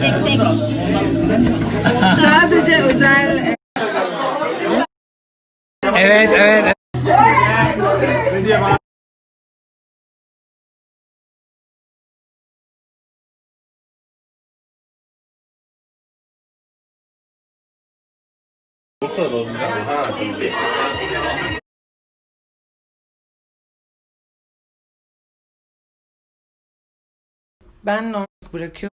Çek çek. Sadece özel Evet evet. ben normal bırakıyorum.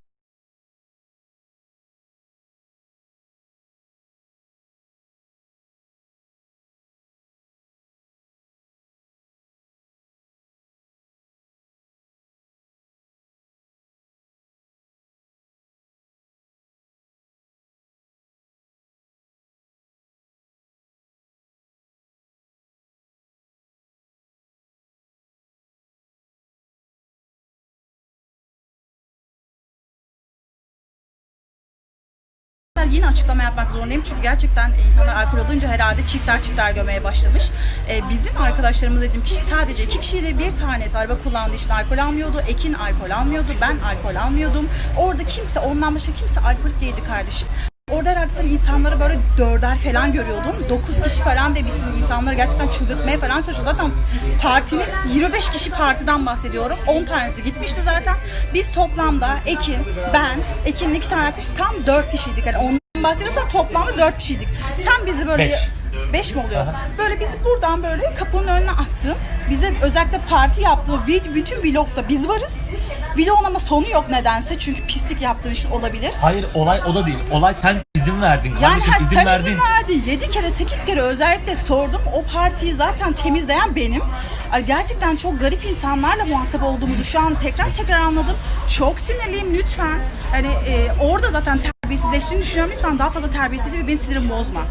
Yine açıklama yapmak zorundayım çünkü gerçekten insanlar alkol alınca herhalde çifter çifter gömeye başlamış. Ee, bizim arkadaşlarımız dediğim kişi sadece iki kişiydi. Bir tanesi araba kullandığı için alkol almıyordu. Ekin alkol almıyordu. Ben alkol almıyordum. Orada kimse ondan başka kimse alkolik değildi kardeşim. Orada herhalde sen insanları böyle dörder falan görüyordun. Dokuz kişi falan demişsin insanları gerçekten çıldırtmaya falan çalışıyor. Zaten partinin 25 kişi partiden bahsediyorum. 10 tanesi gitmişti zaten. Biz toplamda Ekin, ben, Ekin'in iki tane arkadaşı tam 4 kişiydik. Yani ondan bahsediyorsan toplamda 4 kişiydik. Sen bizi böyle... Beş. 5 mi oluyor? Böyle bizi buradan böyle kapının önüne attın. Bize özellikle parti yaptığı bütün vlogda biz varız. Vlogun ama sonu yok nedense çünkü pislik yaptığın için olabilir. Hayır olay o da değil. Olay sen izin verdin Yani kardeşim ha, izin sen verdin. izin verdi. 7 kere 8 kere özellikle sordum. O partiyi zaten temizleyen benim. Gerçekten çok garip insanlarla muhatap olduğumuzu şu an tekrar tekrar anladım. Çok sinirliyim lütfen. Hani e, orada zaten terbiyesizleştiğini düşünüyorum. Lütfen daha fazla terbiyesiz ve benim sinirimi bozma.